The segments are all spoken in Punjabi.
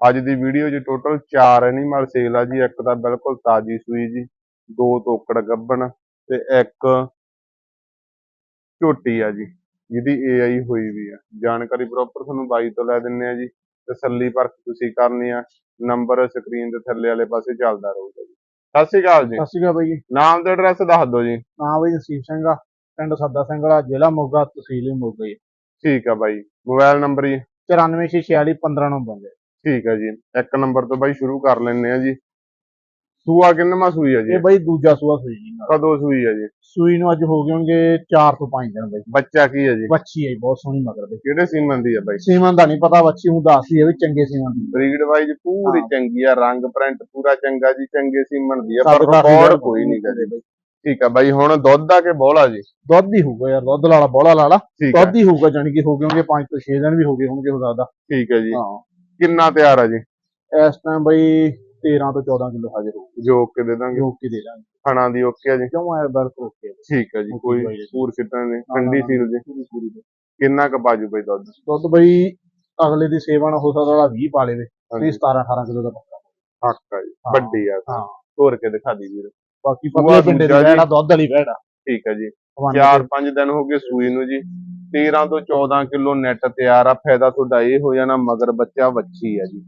ਅੱਜ ਦੀ ਵੀਡੀਓ 'ਚ ਟੋਟਲ 4 ਐਨੀਮਲ ਸੇਲ ਆ ਜੀ ਇੱਕ ਤਾਂ ਬਿਲਕੁਲ ਤਾਜੀ ਸੂਈ ਜੀ ਦੋ ਤੋਕੜ ਗੱਬਣ ਤੇ ਇੱਕ ਝੋਟੀ ਆ ਜੀ ਜਿਹਦੀ ਏਆਈ ਹੋਈ ਵੀ ਆ। ਜਾਣਕਾਰੀ ਪ੍ਰੋਪਰ ਤੁਹਾਨੂੰ ਬਾਈ ਤੋਂ ਲੈ ਦਿੰਨੇ ਆ ਜੀ ਤਸੱਲੀ ਪਰਖ ਤੁਸੀਂ ਕਰਨੀ ਆ ਨੰਬਰ ਸਕਰੀਨ ਦੇ ਥੱਲੇ ਵਾਲੇ ਪਾਸੇ ਚੱਲਦਾ ਰਹੂਗਾ ਜੀ। ਸਤਿ ਸ਼੍ਰੀ ਅਕਾਲ ਜੀ। ਸਤਿ ਸ਼੍ਰੀ ਅਕਾਲ ਬਾਈ ਜੀ। ਨਾਮ ਤੇ ਐਡਰੈਸ ਦੱਸ ਦਿਓ ਜੀ। ਨਾਮ ਬਾਈ ਨਸੀਬ ਸਿੰਘ ਆ ਪਿੰਡ ਸੱਦਾ ਸਿੰਘ ਵਾਲਾ ਜ਼ਿਲ੍ਹਾ ਮੋਗਾ ਤਹਿਸੀਲ ਮੋਗਾ ਜੀ। ਠੀਕ ਆ ਬਾਈ। ਮੋਬਾਈਲ ਨੰਬਰ ਜੀ। 9446 15952 ਠੀਕ ਆ ਜੀ। ਇੱਕ ਨੰਬਰ ਤੋਂ ਬਾਈ ਸ਼ੁਰੂ ਕਰ ਲੈਣੇ ਆ ਜੀ। ਸੂਆ ਕਿੰਨਵਾਂ ਸੂਈ ਆ ਜੀ? ਇਹ ਬਾਈ ਦੂਜਾ ਸੂਆ ਸੂਈ ਜੀ। ਕਦੋਂ ਸੂਈ ਆ ਜੀ? ਸੂਈ ਨੂੰ ਅੱਜ ਹੋ ਗਏ ਹੋਣਗੇ 4 ਤੋਂ 5 ਦਿਨ ਬਾਈ। ਬੱਚਾ ਕੀ ਆ ਜੀ? ਬੱਚੀ ਹੈ ਜੀ, ਬਹੁਤ ਸੋਹਣੀ ਮਗਰ ਦੇ। ਕਿਹੜੇ ਸੀਮਨ ਦੀ ਆ ਬਾਈ? ਸੀਮਨ ਦਾ ਨਹੀਂ ਪਤਾ ਬੱਚੀ ਨੂੰ ਦੱਸਦੀ ਹੈ ਵੀ ਚੰਗੇ ਸੀਮਨ ਦੀ। ਬਰੀਡ ਵਾਈਜ਼ ਪੂਰੀ ਹਾਂ। ਚੰਗੀ ਆ ਰੰਗ ਪ੍ਰਿੰਟ ਪੂਰਾ ਚੰਗਾ ਜੀ ਚੰਗੇ ਸੀਮਨ ਦੀ ਆ ਪਰ ਰਿਕਾਰਡ ਕੋਈ ਨਹੀਂ ਕਦੇ। ਕਦੇ ਠੀਕ ਆ ਬਾਈ ਹੁਣ ਦੁੱਧ ਆ ਕੇ ਬੋਲਾ ਜੀ? ਦੁੱਧ ਹੀ ਹੋਊਗਾ ਯਾਰ ਦੁੱਧ ਲਾਲਾ ਬੋਲਾ ਲਾਲਾ। ਆ। ਦੁੱਧ ਹੀ ਹੋਊਗਾ ਜਾਣੀ ਕਿ ਹੋ ਗਏ ਹੋਣਗੇ 5 ਤੋਂ 6 ਦਿਨ ਵੀ ਹੋ ਗਏ ਹੋਣਗੇ ਹੋ ਸਕਦਾ ਠੀਕ ਹੈ ਜੀ। ਹਾਂ। ਕਿੰਨਾ ਤਿਆਰ ਆ ਜੀ? ਇਸ ਟਾਈਮ ਬਾਈ 13 ਤੋਂ 14 ਕਿਲੋ ਹਾਜ਼ਰ ਹੋਊ ਜੋ ਕੇ ਦੇ ਦਾਂਗੇ। ਜੋ ਕਿ ਦੇ ਦਾਂਗੇ। ਖਾਣਾ ਦੀ ਓਕੇ ਆ ਜੀ? ਕਿਉਂ ਆਇਆ ਬਿਲਕੁਲ ਓਕੇ ਠੀਕ ਹੈ ਜੀ ਕੋਈ। ਪੂਰ ਨਹੀਂ ਨਾ, ਠੰਡੀ ਸੀਲ ਜੀ। ਕਿੰਨਾ ਕ ਬਾਜੂ ਬਾਈ ਦੁੱਧ? ਦੁੱਧ ਬਈ ਅਗਲੇ ਦੀ ਸੇਵਾ ਨਾਲ ਹੋ ਸਕਦਾ ਉਹਦਾ 20 ਪਾ ਲੇਵੇ ਹਾਂਜੀ। ਨਹੀਂ 17 18 ਕਿਲੋ ਦਾ ਪੱਕਾ। ਹੱਕ ਆ ਜੀ ਹਾਂ। ਵੱਡੀ ਆ। ਹਾਂ। ਤੋਰ ਕੇ ਦਿਖਾ ਦੀ ਵੀਰ? ਬਾਕੀ ਪਤਲੇ ਪਿੰਡੇ ਦੀ ਦੂਜਾ ਜੀ। ਵੈੜਾ ਦੁੱਧ ਵਾਲੀ ਵੈੜਾ ਠੀਕ ਹੈ ਜੀ। 4-5 ਦਿਨ ਹੋ ਗਏ ਸੂਈ ਨੂੰ ਜੀ। 13 ਤੋਂ 14 ਕਿਲੋ ਨੈਟ ਤਿਆਰ ਆ, ਫਾਇਦਾ ਤੁਹਾਡਾ ਇਹ ਹੋ ਜਾਣਾ ਮਗਰ ਬੱਚਾ ਵੱਛੀ ਆ ਜੀ।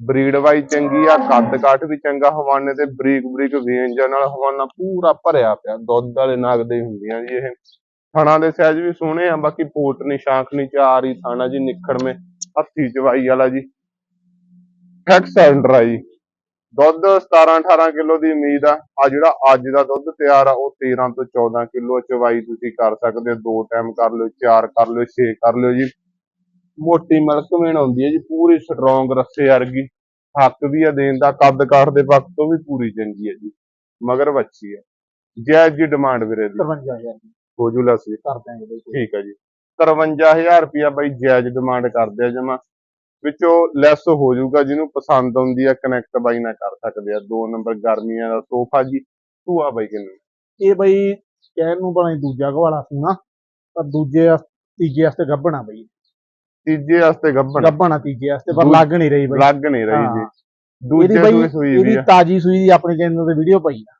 ਬਰੀਡ ਵਾਈ ਚੰਗੀ ਆ, ਕੱਦ ਕਾਠ ਵੀ ਚੰਗਾ, ਹਵਾਨੇ ਤੇ ਬਰੀਕ ਬਰੀਕ ਵੇਂਜਾਂ ਨਾਲ ਹਵਾਨਾ ਪੂਰਾ ਭਰਿਆ ਪਿਆ, ਦੁੱਧ ਵਾਲੇ ਨਗ ਦੇ ਹੁੰਦੀਆਂ ਜੀ ਇਹ। ਥਣਾ ਦੇ ਸਾਈਜ਼ ਵੀ ਸੋਹਣੇ ਆ, ਬਾਕੀ ਪੋਟ ਨੀ, ਸ਼ਾਂਖ ਨੀ, ਚਾਰ ਹੀ ਥਾਣਾ ਜੀ, ਨਿਖੜਵੇਂ, ਹੱਥੀ ਚਵਾਈ ਵਾਲਾ ਜੀ। ਐਕਸੈਂਡਰ ਆ ਜੀ। ਦੁੱਧ 17 18 ਕਿਲੋ ਦੀ ਉਮੀਦ ਆ। ਆ ਜਿਹੜਾ ਅੱਜ ਦਾ ਦੁੱਧ ਤਿਆਰ ਆ ਉਹ 13 ਤੋਂ 14 ਕਿਲੋ ਚਵਾਈ ਤੁਸੀਂ ਕਰ ਸਕਦੇ ਹੋ। ਦੋ ਟਾਈਮ ਕਰ ਲਿਓ ਚਾਰ ਕਰ ਲਿਓ ਛੇ ਕਰ ਲਿਓ ਜੀ। ਮੋਟੀ ਮਿਲਕ ਵੇਣ ਆਉਂਦੀ ਹੈ ਜੀ ਪੂਰੀ ਸਟਰੋਂਗ ਰੱਸੇ ਵਰਗੀ। ਹੱਕ ਵੀ ਆ ਦੇਣ ਦਾ ਕੱਦ ਕਾਠ ਦੇ ਪੱਖ ਤੋਂ ਵੀ ਪੂਰੀ ਚੰਗੀ ਹੈ ਜੀ। ਮਗਰ ਵੱਛੀ ਹੈ। ਜਾਇਜ਼ ਜੀ ਡਿਮਾਂਡ ਵੀਰੇ ਦੀ। 53000 ਦੀ। ਹੋ ਜੂ ਲੱਸੀ। ਕਰ ਦਾਂਗੇ। ਠੀਕ ਹੈ ਜੀ। 53000 ਰੁਪਿਆ ਬਾਈ ਜਾਇਜ਼ ਡਿਮਾਂਡ ਕਰਦੇ ਆ ਜਮਾ। ਵਿੱਚੋਂ ਲੈਸ ਹੋ ਜਾਊਗਾ ਜਿਹਨੂੰ ਪਸੰਦ ਆਉਂਦੀ ਆ ਕਨੈਕਟ ਬਾਈ ਨਾਲ ਕਰ ਸਕਦੇ ਆ। ਦੋ ਨੰਬਰ ਗਰਮੀਆਂ ਦਾ ਸੋਫਾ ਜੀ ਧੂਆ ਬਾਈ ਕਿੰਨੇ? ਇਹ ਬਈ ਕਹਿਣ ਨੂੰ ਭਾਵੇਂ ਦੂਜਾ ਗਵਾਲਾ ਸੀ ਨਾ ਪਰ ਦੂਜੇ ਤੀਜੇ ਵਾਸਤੇ ਗੱਭਣਾ ਬਈ। ਤੀਜੇ ਵਾਸਤੇ ਗੱਭਣ? ਗੱਭਣਾ ਤੀਜੇ ਵਾਸਤੇ ਪਰ ਲੱਗ ਨਹੀਂ ਰਹੀ ਬਈ। ਲੱਗ ਨਹੀਂ ਰਹੀ ਜੀ। ਦੂਜੇ ਸੂਈ ਵੀ ਇਹਦੀ ਤਾਜੀ ਸੂਈ ਦੀ ਆਪਣੇ ਚੈਨਲ ਤੇ ਵੀਡੀਓ ਪਈ ਆ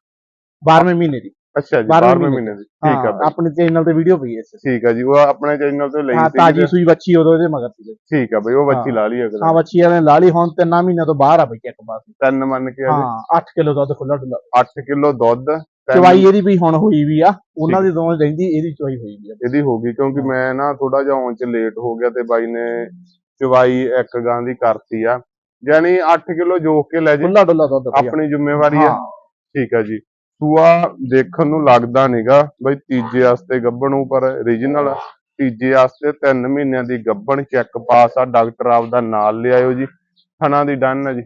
12ਵੇਂ ਮਹੀਨੇ ਦੀ। ਅੱਛਾ ਜੀ ਬਾਰਵੇਂ 12ਵੇਂ ਮਹੀਨੇ ਦੀ। ਠੀਕ ਆ ਹਾਂ, ਬਾਈ। ਆਪਣੇ ਚੈਨਲ ਤੇ ਵੀਡੀਓ ਪਈ ਐ ਇਸ ਠੀਕ ਆ ਜੀ ਉਹ ਆਪਣੇ ਚੈਨਲ ਤੋਂ ਲਈ ਹਾਂ ਤਾਜੀ ਸੂਈ ਬੱਚੀ ਉਦੋਂ ਇਹਦੇ ਮਗਰ ਸੀ। ਠੀਕ ਆ ਬਈ ਉਹ ਬੱਚੀ। ਲਾ ਲਈ ਅਗਲੇ। ਹਾਂ ਬੱਚੀ ਵਾਲੇ ਲਾ ਲਈ ਹੁਣ ਤਿੰਨਾਂ ਮਹੀਨਿਆਂ ਤੋਂ ਬਾਹਰ ਆ ਬਈ ਇੱਕ ਪਾਸ ਤਿੰਨ ਮੰਨ ਕੇ ਹਾਂ 8 ਕਿਲੋ ਦੁੱਧ ਖੁੱਲਾ ਡੁੱਲਾ 8 ਕਿਲੋ ਦੁੱਧ ਤਿੰਨ- ਚਵਾਈ ਇਹਦੀ ਵੀ ਹੁਣ ਹੋਈ ਵੀ ਆ ਉਹਨਾਂ ਦੀ ਦੋਵੇਂ ਰਹਿੰਦੀ ਇਹਦੀ ਚਵਾਈ ਹੋਈ ਵੀ ਆ। ਇਹਦੀ ਹੋ ਗਈ ਕਿਉਂਕਿ। ਮੈਂ ਨਾ ਥੋੜਾ ਜਿਹਾ ਆਉਣ ਚ ਲੇਟ ਹੋ ਗਿਆ ਤੇ ਬਾਈ ਨੇ ਚਵਾਈ ਇੱਕ ਗਾਂ ਦੀ ਕਰਤੀ ਆ। ਯਾਨੀ 8 ਕਿਲੋ ਜੋਕ ਕੇ ਲੈ ਜੇ। ਖੁੱਲਾ ਡੁੱਲਾ ਦੁੱਧ ਆਪਣੀ ਜ਼ਿੰਮੇਵਾਰੀ ਆ। ਹਾਂ। ਠੀਕ ਆ ਜੀ। ਸੂਆ ਦੇਖਣ ਨੂੰ ਲੱਗਦਾ ਨਹੀਂਗਾ ਬਈ ਤੀਜੇ ਵਾਸਤੇ ਗੱਭਣ ਪਰ ਰੀਜਨਲ ਤੀਜੇ ਵਾਸਤੇ 3 ਮਹੀਨਿਆਂ ਦੀ ਗੱਭਣ ਚੈੱਕ ਪਾਸ ਆ ਡਾਕਟਰ ਆਪਦਾ ਨਾਲ ਲਿਆਇਓ ਜੀ। ਥਣਾ ਦੀ ਡਨ ਆ ਜੀ।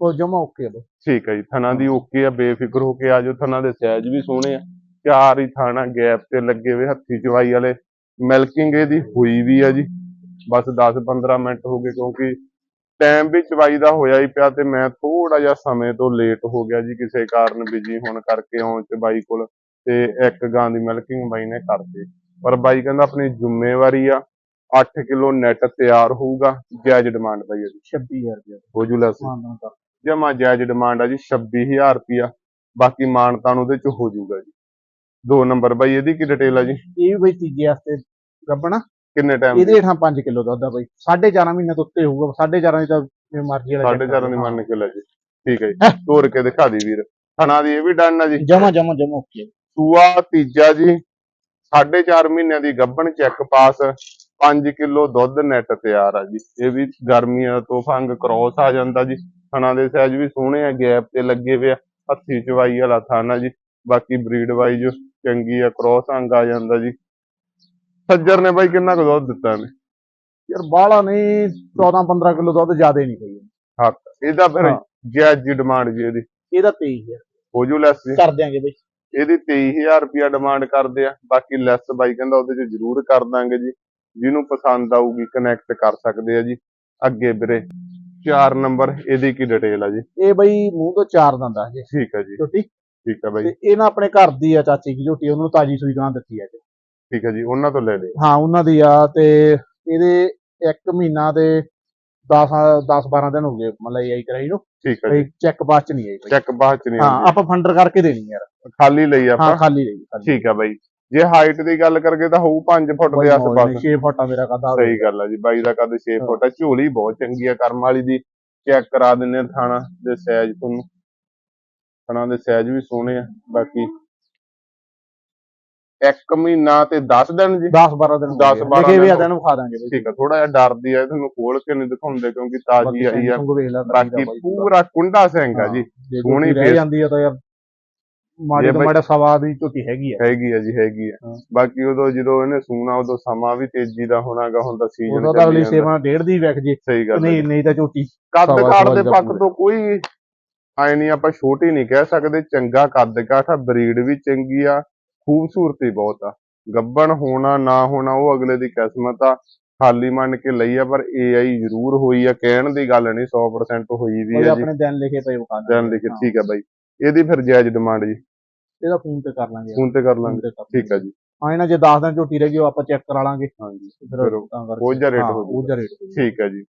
ਉਹ ਜਮਾ ਓਕੇ ਆ ਬਈ। ਠੀਕ ਹੈ ਜੀ ਥਣਾ ਦੀ ਓਕੇ ਆ ਬੇਫਿਕਰ ਹੋ ਕੇ ਆਜੋ ਥਣਾ ਦੇ ਸਾਈਜ਼ ਵੀ ਸੋਹਣੇ ਆ। ਚਾਰ ਹੀ ਥਾਣਾ ਗੈਪ ਤੇ ਲੱਗੇ ਹੋਏ ਹੱਥੀ ਚਵਾਈ ਵਾਲੇ। ਮਿਲਕਿੰਗ ਇਹਦੀ ਹੋਈ ਵੀ ਆ ਜੀ। ਬਸ 10-15 ਮਿੰਟ ਹੋ ਗਏ ਕਿਉਂਕਿ ਟਾਈਮ ਵੀ ਚਵਾਈ ਦਾ ਹੋਇਆ ਹੀ ਪਿਆ ਤੇ ਮੈਂ ਥੋੜਾ ਜਿਹਾ ਸਮੇਂ ਤੋਂ ਲੇਟ ਹੋ ਗਿਆ ਜੀ ਕਿਸੇ ਕਾਰਨ ਬਿਜ਼ੀ ਹੋਣ ਕਰਕੇ ਆਉਣ ਚ ਬਾਈ ਕੋਲ ਤੇ ਇੱਕ ਗਾਂ ਦੀ ਮਿਲਕਿੰਗ ਬਾਈ ਨੇ ਕਰਤੀ। ਪਰ ਬਾਈ ਕਹਿੰਦਾ ਆਪਣੀ ਜ਼ਿੰਮੇਵਾਰੀ ਆ 8 ਕਿਲੋ ਨੈਟ ਤਿਆਰ ਹੋਊਗਾ ਜਾਇਜ਼ ਡਿਮਾਂਡ ਬਾਈ ਇਹਦੀ 26000 ਰੁਪਏ ਹੋ ਜੂ ਮਾਨ ਕਰ। ਜਮਾ ਜਾਇਜ਼ ਡਿਮਾਂਡ ਆ ਜੀ 26000 ਰੁਪਿਆ ਬਾਕੀ ਮਾਨਤਾਨ ਉਹਦੇ ਚ ਹੋ ਜਾਊਗਾ ਜੀ। ਦੋ ਨੰਬਰ ਬਾਈ ਇਹਦੀ ਕੀ ਡਿਟੇਲ ਆ ਜੀ? ਇਹ ਵੀ ਬਈ ਤੀਜੇ ਵਾਸਤੇ ਗੱਬਣਾ। ਕਿੰਨੇ ਟਾਈਮ ਇਹਦੇ ਹੇਠਾਂ 5 ਕਿਲੋ ਦੁੱਧ ਆ ਬਈ। 4.5 ਮਹੀਨੇ ਤੋਂ ਉੱਤੇ ਹੋਊਗਾ 4.5 ਦੀ ਤਾਂ ਮਰਜ਼ੀ ਵਾਲਾ ਸਾਢੇ ਚਾਰਾਂ ਦੀ ਮੰਨ ਕੇ ਲੈ ਜੀ। ਠੀਕ ਹੈ ਜੀ। ਤੋੜ ਕੇ ਦਿਖਾ ਦੀ ਵੀਰ। ਥਣਾ ਦੀ ਇਹ ਵੀ ਡਨ ਆ ਜੀ। ਜਮਾ ਜਮਾ ਜਮਾ ਓਕੇ। ਸੂਆ ਤੀਜਾ ਜੀ। ਸਾਢੇ ਚਾਰ ਮਹੀਨਿਆਂ ਦੀ ਗੱਭਣ ਚੈੱਕ ਪਾਸ। 5 ਕਿਲੋ ਦੁੱਧ ਨੈਟ ਤਿਆਰ ਆ ਜੀ। ਇਹ ਵੀ ਗਰਮੀਆਂ ਤੋਂ ਫੰਗ ਕ੍ਰੋਸ ਆ ਜਾਂਦਾ ਜੀ। ਥਣਾ ਦੇ ਸਾਈਜ਼ ਵੀ ਸੋਹਣੇ ਆ ਗੈਪ ਤੇ ਲੱਗੇ ਹੋਏ ਆ। ਹੱਥੀ ਚਵਾਈ ਵਾਲਾ ਥਾਣਾ ਜੀ। ਬਾਕੀ ਬਰੀਡ ਵਾਈਜ਼ ਚੰਗੀ ਆ ਕ੍ਰੋਸ ਅੰਗ ਆ ਜਾਂਦਾ ਜੀ। ਸੱਜਰ ਨੇ ਬਾਈ ਕਿੰਨਾ ਕੁ ਦੁੱਧ ਦਿੱਤਾ ਨੇ ਯਾਰ ਬਾਹਲਾ ਨਹੀਂ 14 15 ਕਿਲੋ ਦੁੱਧ ਜ਼ਿਆਦਾ ਹੀ ਨਹੀਂ ਪਈ ਹੱਕ ਇਹਦਾ ਫਿਰ ਹਾਂ। ਜਾਇਜ਼ ਜੀ ਡਿਮਾਂਡ ਜੀ ਇਹਦੀ। ਇਹਦਾ 23000 ਹੋ ਜੂ ਲੈਸ ਜੀ। ਕਰ ਦਿਆਂਗੇ ਬਈ। ਇਹਦੀ 23000 ਰੁਪਿਆ ਡਿਮਾਂਡ ਕਰਦੇ ਆ। ਬਾਕੀ ਲੈਸ ਬਾਈ ਕਹਿੰਦਾ ਉਹਦੇ ਚ ਜ਼ਰੂਰ ਕਰ ਦਾਂਗੇ ਜੀ। ਜਿਹਨੂੰ ਪਸੰਦ ਆਊਗੀ ਕਨੈਕਟ ਕਰ ਸਕਦੇ ਆ ਜੀ। ਅੱਗੇ ਵੀਰੇ 4 ਨੰਬਰ ਇਹਦੀ ਕੀ ਡਿਟੇਲ ਆ ਜੀ? ਇਹ ਬਈ ਮੂੰਹ ਤੋਂ ਚਾਰ ਦੰਦਾ ਜੇ ਠੀਕ ਆ ਜੀ। ਝੋਟੀ। ਠੀਕ ਆ ਬਾਈ। ਤੇ ਇਹ ਨਾ ਆਪਣੇ ਘਰ ਦੀ ਆ ਚਾਚੀ ਦੀ ਝੋਟੀ ਉਹਨੂੰ ਤਾਜੀ ਸੂਈ ਗਾਂ ਦਿੱਤੀ ਆ ਜੀ ਠੀਕ ਆ ਜੀ ਉਹਨਾਂ ਤੋਂ ਲੈ ਲਿਓ ਹਾਂ ਉਹਨਾਂ ਦੀ ਆ ਤੇ ਇਹਦੇ 1 ਮਹੀਨਾ ਤੇ 10 10 12 ਦਿਨ ਹੋ ਗਏ ਮਤਲਬ ਇਹ ਕਰਾਈ ਨੂੰ। ਠੀਕ ਆ ਜੀ। ਚੈੱਕ ਬਾਅਦ ਚ ਨਹੀਂ ਆਈ ਚੈੱਕ ਬਾਅਦ ਚ ਨਹੀਂ ਹਾਂ ਆਪਾਂ ਫੰਡਰ ਕਰਕੇ ਦੇਣੀ ਯਾਰ। ਖਾਲੀ ਲਈ ਆਪਾਂ। ਹਾਂ ਖਾਲੀ ਖਾਲੀ ਠੀਕ ਆ ਬਾਈ। ਜੇ ਹਾਈਟ ਦੀ ਗੱਲ ਕਰਗੇ ਤਾਂ ਹੋਊ 5 ਫੁੱਟ ਦੇ ਆਸ-ਪਾਸ। 6 ਫੁੱਟ ਆ ਮੇਰਾ ਕਦਾ ਸਹੀ ਗੱਲ ਆ ਜੀ ਬਾਈ ਦਾ ਕੱਦ 6 ਹਾਂ। ਫੁੱਟ ਆ। ਝੋਲੀ ਬਹੁਤ ਚੰਗੀ ਆ ਕਰਮ ਵਾਲੀ ਦੀ। ਚੈੱਕ ਕਰਾ ਦਿੰਨੇ ਥਾਣਾ ਦੇ ਸਾਈਜ਼ ਤੁਹਾਨੂੰ। ਥਾਣਾ ਦੇ ਸਾਈਜ਼ ਵੀ ਸੋਹਣੇ ਆ ਬਾਕੀ ਇੱਕ ਮਹੀਨਾ ਤੇ 10 ਦਿਨ ਜੀ। 10 12 ਦਿਨ 10 12 ਲਿਖੇ ਵੀ ਆ ਤੈਨੂੰ ਖਾ ਦਾਂਗੇ ਬਈ। ਠੀਕ ਆ ਥੋੜਾ ਜਿਹਾ ਡਰਦੀ ਆ ਤੁਹਾਨੂੰ ਖੋਲ ਕੇ ਨਹੀਂ ਦਿਖਾਉਂਦੇ ਕਿਉਂਕਿ ਤਾਜ਼ੀ ਆਈ ਆ। ਬਾਕੀ ਪੂਰਾ ਕੁੰਡਾ ਸਿੰਘ ਆ ਜੀ। ਸੋਹਣੀ face- ਜਾਂਦੀ ਆ ਤਾਂ ਯਾਰ ਮਾੜੇ ਤੋਂ ਮਾੜਾ ਸਵਾ ਦੀ ਝੋਟੀ ਹੈਗੀ ਆ। ਹੈਗੀ ਆ ਜੀ ਹੈਗੀ ਆ। ਬਾਕੀ ਉਦੋਂ ਜਦੋਂ ਇਹਨੇ ਸੂਣਾ ਉਦੋਂ ਸਮਾਂ ਵੀ ਤੇਜ਼ੀ ਦਾ ਹੋਣਾਗਾ ਹੁਣ ਤਾਂ ਸੀਜ਼ਨ ਉਹਦਾ ਤਾਂ ਅਗਲੀ ਸੇਵਾ ਡੇਢ ਦੀ ਵਿਕ ਜੇ। ਸਹੀ ਗੱਲ ਨਹੀਂ ਨਹੀਂ ਤਾਂ ਝੋਟੀ ਕੱਦ ਸਵਾ ਦੇ ਪੱਖ। ਤੋਂ ਕੋਈ ਆਏ ਨਹੀਂ ਆਪਾਂ ਛੋਟੀ ਨਹੀਂ ਕਹਿ ਸਕਦੇ ਚੰਗਾ ਕੱਦ ਕਾਠ ਆ ਬਰੀਡ ਵੀ ਚੰਗੀ ਆ ਖੂਬਸੂਰਤੀ ਬਹੁਤ ਆ। ਗੱਬਣ ਹੋਣਾ ਨਾ ਹੋਣਾ ਉਹ ਅਗਲੇ ਦੀ ਕਿਸਮਤ ਆ। ਖਾਲੀ ਮੰਨ ਕੇ ਲਈ ਆ ਪਰ ਏਆਈ ਜ਼ਰੂਰ ਹੋਈ ਆ। ਕਹਿਣ ਦੀ ਗੱਲ ਨਹੀਂ 100% ਹੋਈ ਵੀ ਆ ਜੀ। ਆਪਣੇ ਦਿਨ ਲਿਖੇ ਪਏ ਦਾਂਗੇ। ਜਾਨ ਲਿਖੇ। ਠੀਕ ਆ ਬਾਈ। ਇਹਦੀ ਫਿਰ ਜਾਇਜ਼ ਡਿਮਾਂਡ ਜੀ। ਇਹਦਾ ਫੋਨ ਤੇ ਕਰ ਲਾਂਗੇ। ਫੋਨ ਤੇ ਕਰ ਲਾਂਗੇ। ਠੀਕ ਆ ਜੀ। ਹਾਂ ਇਹਨਾਂ ਜੇ 10 ਦਿਨ ਝੋਟੀ ਰਹਿ ਗਈ ਉਹ ਆਪਾਂ ਚੈੱਕ ਕਰਾ ਲਾਂਗੇ। ਹਾਂਜੀ ਫਿਰ ਫਿਰ ਉਹ- ਜਿਹਾ ਰੇਟ ਹਾਂ, ਉਹ ਜਿਹਾ ਰੇਟ। ਠੀਕ ਹੈ ਜੀ।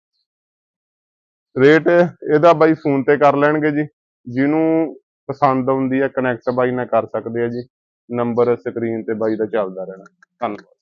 ਰੇਟ ਇਹਦਾ ਬਾਈ ਫੋਨ ਤੇ ਕਰ ਲੈਣਗੇ ਜੀ। ਜਿਹਨੂੰ ਪਸੰਦ ਆਉਂਦੀ ਹੈ ਕਨੈਕਟ ਬਾਈ ਨਾਲ ਕਰ ਸਕਦੇ ਆ ਜੀ। ਨੰਬਰ ਸਕਰੀਨ ਤੇ ਬਾਈ ਦਾ ਚੱਲਦਾ ਰਹਿਣਾ। ਧੰਨਵਾਦ।